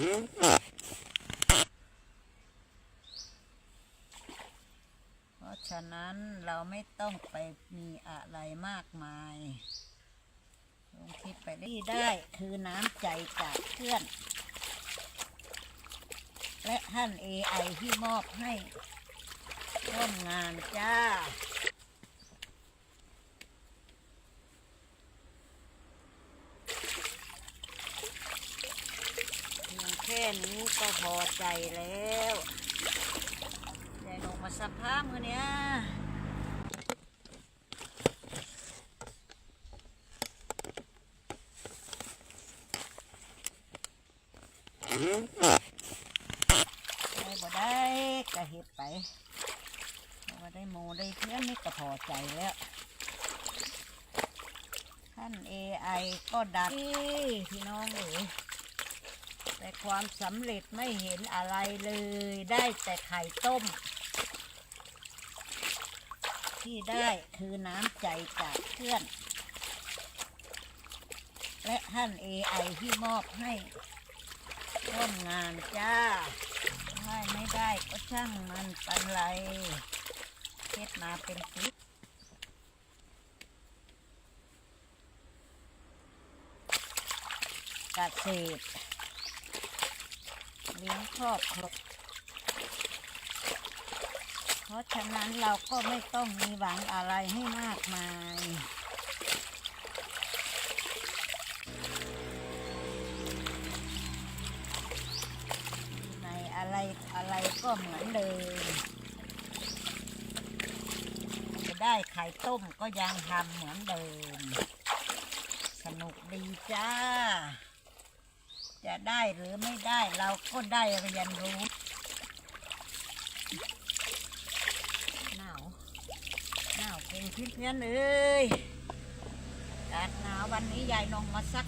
เพราะฉะนั้นเราไม่ต้องไปมีอะไรมากมายลงคลิปไปได้ได้คือน้ำใจจากเพื่อน และท่าน AI ที่มอบให้ร่วมงานจ้า เพียงแค่นี้ก็พอใจแล้วได้ลงมาสักพักมือเนี้ยได้บ่ได้ก็เฮ็ดไปบ่ได้โมได้เพื่อนนี่ก็พอใจแล้วท่าน AI ก็ดันพี่น้องเอ๋ย แต่ความสำเร็จไม่เห็นอะไรเลย ได้แต่ไข่ต้ม ที่ได้คือน้ำใจจากเพื่อน และท่าน AI ที่มอบให้ร่วมงานจ้าได้ไม่ได้ก็ช่างมันปันไรเฮ็ดมาเป็นปีเกษตร เลี้ยงครอบครัวเพราะฉะนั้นเราก็ไม่ต้องมีหวังอะไรให้มากมายในอะไรอะไรก็เหมือนเดิมจะได้ไข่ต้มก็ยังทำเหมือนเดิม สนุกดีจ้า จะได้หรือไม่ได้เราก็ได้เรียนรู้ หนาว หนาวเก่งเพื่อนๆเอ้ยอากาศหนาววันนี้ยายนองมาสัก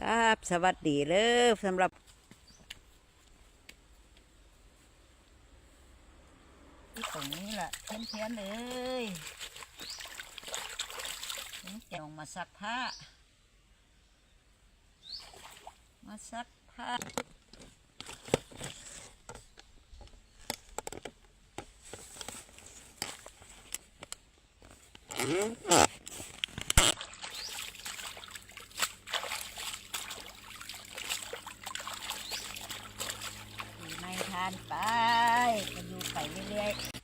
ครับสวัสดีเลยสำหรับที่ตรงนี้แหละเพื่อนๆเอ้ยจะลงมาซักผ้า มาซักผ้าอยู่ทานไปก็อยู่ไปเรื่อยๆ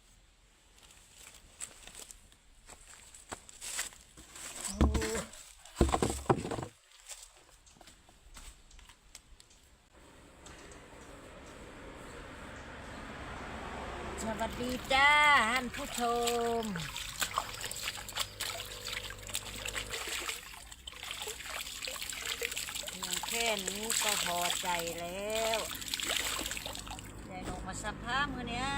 โอ้ สวัสดีจ้าท่านผู้ชมเพียงแค่นี้ก็พอใจแล้วได้ลงมาสักพักมือเนี้ย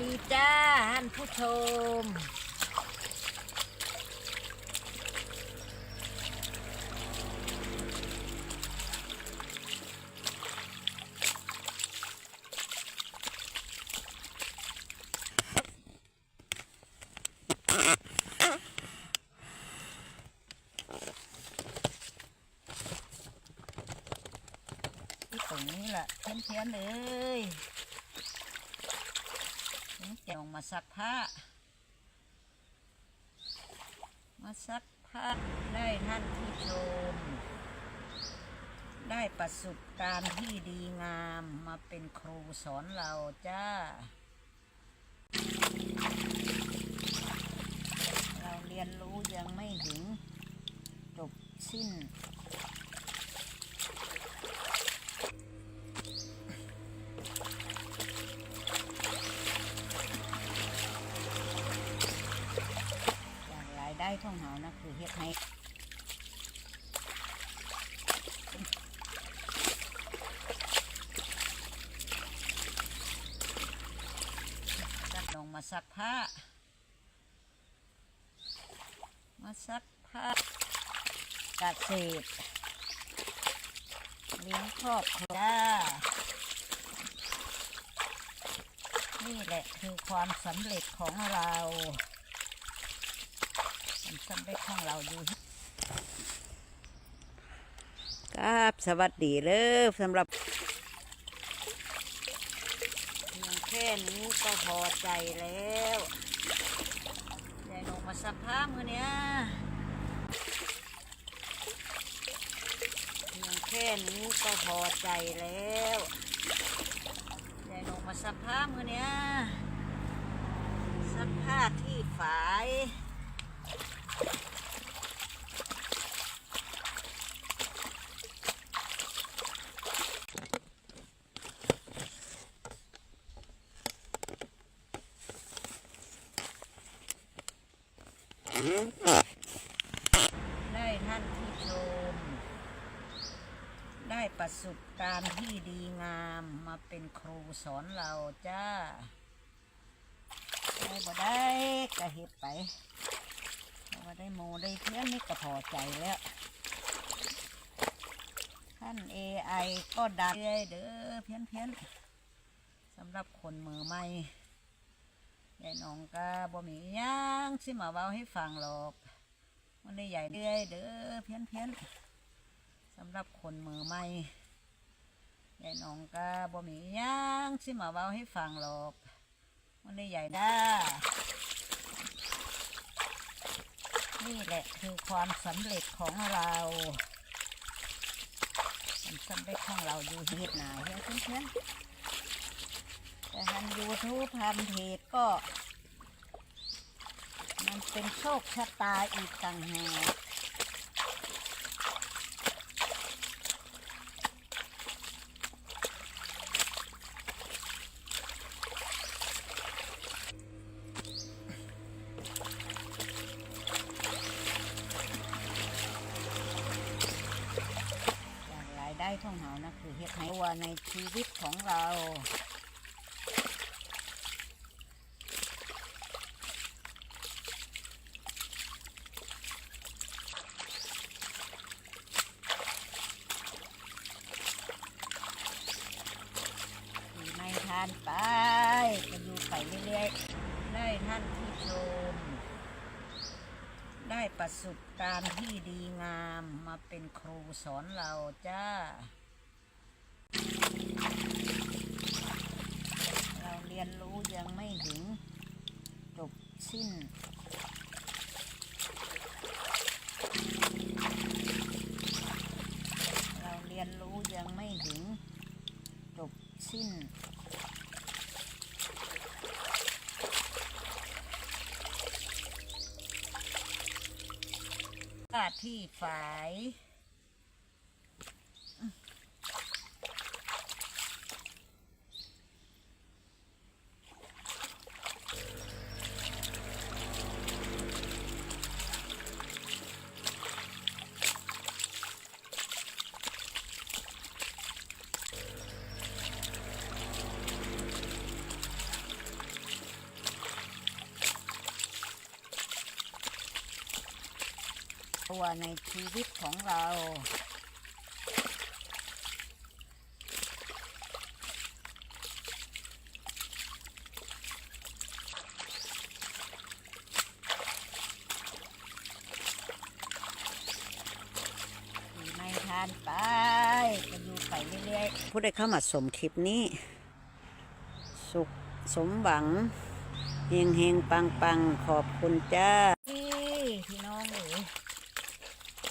ดีจ้าท่านผู้ชม ที่ตรงนี้แหละเพื่อนๆเอ้ย ลงมาซักผ้า มาซักผ้าได้ท่านผู้ชม ได้ประสบการณ์ที่ดีงามมาเป็นครูสอนเราจ้า เราเรียนรู้ยังไม่ถึงจบสิ้น ของเรานะคือเฮ็ดให้จัดลงมาซักผ้า มาซักผ้าเกษเลี้ยงครอบครัวนี่แหละคือความสำเร็จของเรา สำเร็จของเราอยู่ครับสวัสดีเลยสำหรับเพียงแค่นี้ก็พอใจแล้วได้ลงมาสักพักมือเนี้ยเพียงแค่นี้ก็พอใจแล้วได้ลงมาสักพักมือเนี้ยสักผ้าที่ฝาย ได้ท่านผู้ชม ได้ประสบการณ์ที่ดีงามมาเป็นครูสอนเราจ้า ได้บ่ได้ก็เฮ็ดไปแต่ว่าได้โมได้เพื่อนนี่ก็พอใจแล้วท่าน AI ก็ดังเลยเด้อเพี้ยนเพี้ยนสำหรับคนมือใหม่ ยายน้องก็บ่มีหยังสิมาเว้าให้ฟังหรอกมันได้ใหญ่เรื่อยเด้อเพี้ยนเพี้ยนสำหรับคนมือใหม่ยายน้องก็บ่มีหยังสิมาเว้าให้ฟังหรอกมันได้ใหญ่ด้านี่แหละคือความสำเร็จของเราสำเร็จของเราอยู่เฮ็ดนาเพื่อนเพื่อน ทำยูทูบทำเพจก็ มันเป็นโชคชะตาอีกต่างหากจากรายได้ของเรานะคือเฮ็ดให้ว่าในชีวิตของเรา อยู่ในทานไปก็ดูไปเรื่อยๆ ได้ท่านผู้ชม ได้ประสบการณ์ที่ดีงามมาเป็นครูสอนเราจ้า เราเรียนรู้ยังไม่ถึง จบสิ้น เราเรียนรู้ยังไม่ถึงจบสิ้น กาดที่ฝาย ในชีวิตของเราอยู่ทานไปก็อยู่ไปเรื่อยๆ ผู้ใดเข้ามาสมคลิปนี้ สุขสมหวังเฮงเฮงปังปังขอบคุณจ้าพี่พี่น้องเอ๋ย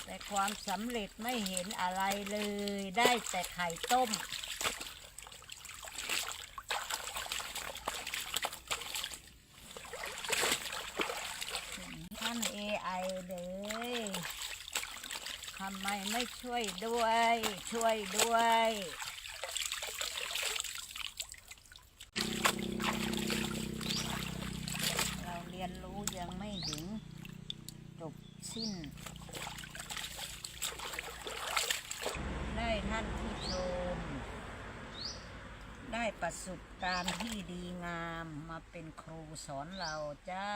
แต่ ความสำเร็จไม่เห็นอะไรเลย ได้แต่ไข่ต้ม ท่าน AI เลยทำไมไม่ช่วยด้วย ช่วยด้วยเราเรียนรู้ยังไม่ถึงจบสิ้น ได้ ท่านผู้ชม ได้ประสบการณ์ที่ดีงามมาเป็นครูสอนเราจ้า